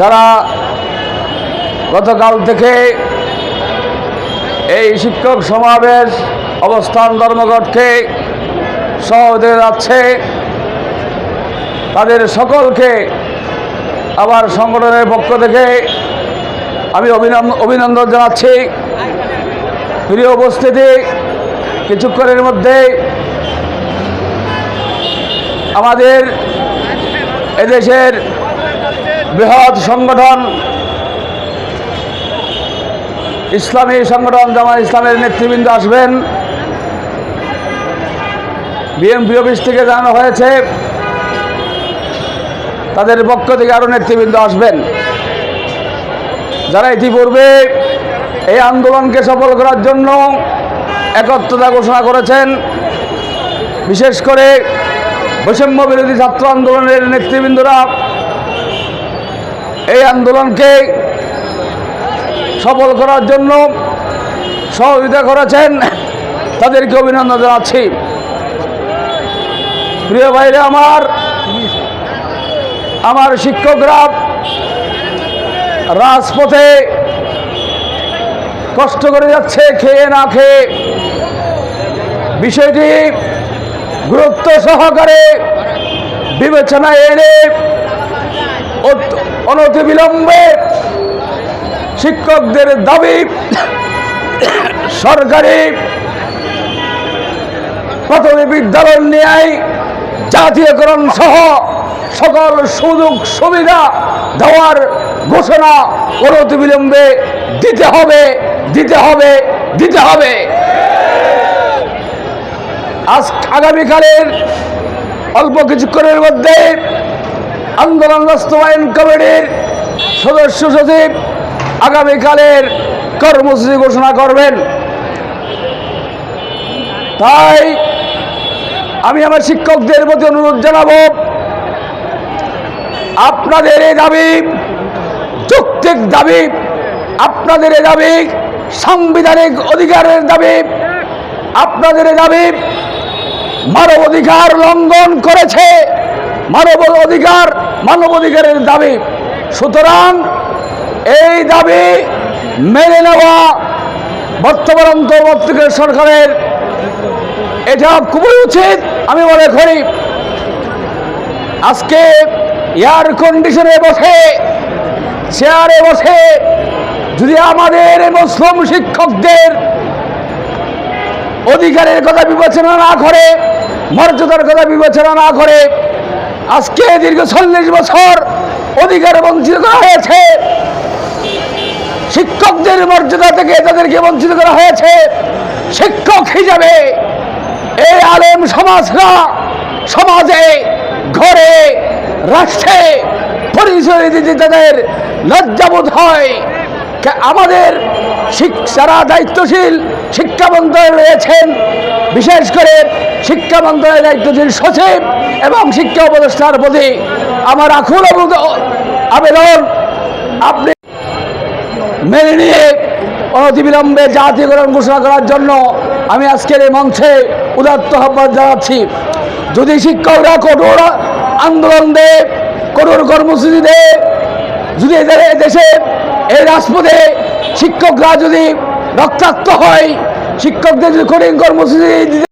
যারা গতকাল থেকে এই শিক্ষক সমাবেশ, অবস্থান ধর্মঘটকে সহজে যাচ্ছে, তাদের সকলকে আবার সংগঠনের পক্ষ থেকে আমি অভিনন্দন জানাচ্ছি। প্রিয় উপস্থিতি, কিছুক্ষণের মধ্যে আমাদের এদেশের বৃহৎ সংগঠন, ইসলামী সংগঠন জামাত ইসলামের নেতৃবৃন্দ আসবেন। বিএমপি অফিস থেকে জানানো হয়েছে, তাদের পক্ষ থেকে আরও নেতৃবৃন্দ আসবেন। যারা ইতিপূর্বে এই আন্দোলনকে সফল করার জন্য একত্রতা ঘোষণা করেছেন, বিশেষ করে বৈষম্য বিরোধী ছাত্র আন্দোলনের নেতৃবৃন্দরা এই আন্দোলনকে সফল করার জন্য সহযোগিতা করেছেন। তাদেরকে অভিনন্দন জানাচ্ছি। প্রিয় ভাইরে, আমার আমার শিক্ষকরা রাজপথে কষ্ট করে যাচ্ছে, খেয়ে না খেয়ে। বিষয়টি গুরুত্ব সহকারে বিবেচনায় এনে অনতিবিলম্বে শিক্ষকদের দাবি, সরকারি প্রাথমিক বিদ্যালয় ন্যায় জাতীয়করণ সহ সকল সুযোগ সুবিধা দেওয়ার ঘোষণা অনতিবিলম্বে দিতে হবে দিতে হবে দিতে হবে। আজ আগামীকালের অল্প কিছুক্ষণের মধ্যে আন্দোলন বাস্তবায়ন কমিটির সদস্য সচিব আগামীকালের কর্মসূচি ঘোষণা করবেন। তাই আমি আমার শিক্ষকদের প্রতি অনুরোধ জানাব, আপনাদের এই দাবি, যৌক্তিক দাবি, আপনাদের এই দাবি, সাংবিধানিক অধিকারের দাবি, আপনাদের দাবি মানব অধিকার লঙ্ঘন করেছে। মানব অধিকার মানব অধিকারের দাবি। সুতরাং এই দাবি মেনে নেওয়া বর্তমান অন্তর্বর্তীকাল সরকারের। এটা খুবই উচিত, আমি মনে করি। আজকে এয়ার কন্ডিশনে বসে চেয়ারে বসে, যদি আমাদের মুসলিম শিক্ষকদের অধিকারের কথা বিবেচনা না করে, মর্যাদার কথা বিবেচনা না করে আজকে দীর্ঘ চল্লিশ বছর অধিকার বঞ্চিত করা হয়েছে। শিক্ষকদের মর্যাদা থেকে তাদেরকে বঞ্চিত করা হয়েছে। শিক্ষক হিসাবে এই আলেম সমাজরা সমাজে, ঘরে, রাষ্ট্রে পরিচয় দিতে তাদের লজ্জাবোধ হয়। আমাদের যারা দায়িত্বশীল শিক্ষা মন্ত্রণালয়ে রয়েছেন, বিশেষ করে শিক্ষা মন্ত্রণালয়ের দায়িত্বশীল সচিব এবং শিক্ষা উপদেষ্টার প্রতি আমার আকুল আবেদন, আপনি মেনে নিয়ে অনতিবিলম্বে জাতীয়করণ ঘোষণা করার জন্য আমি আজকের এই মঞ্চে উদাত্ত আহ্বান জানাচ্ছি। যদি শিক্ষকরা কঠোর আন্দোলন দেয়, কঠোর কর্মসূচি দেয় যদি এদের দেশে এই রাজপথে শিক্ষকরা যদি রক্তাক্ত হয় শিক্ষকদের যদি কঠিন কর্মসূচি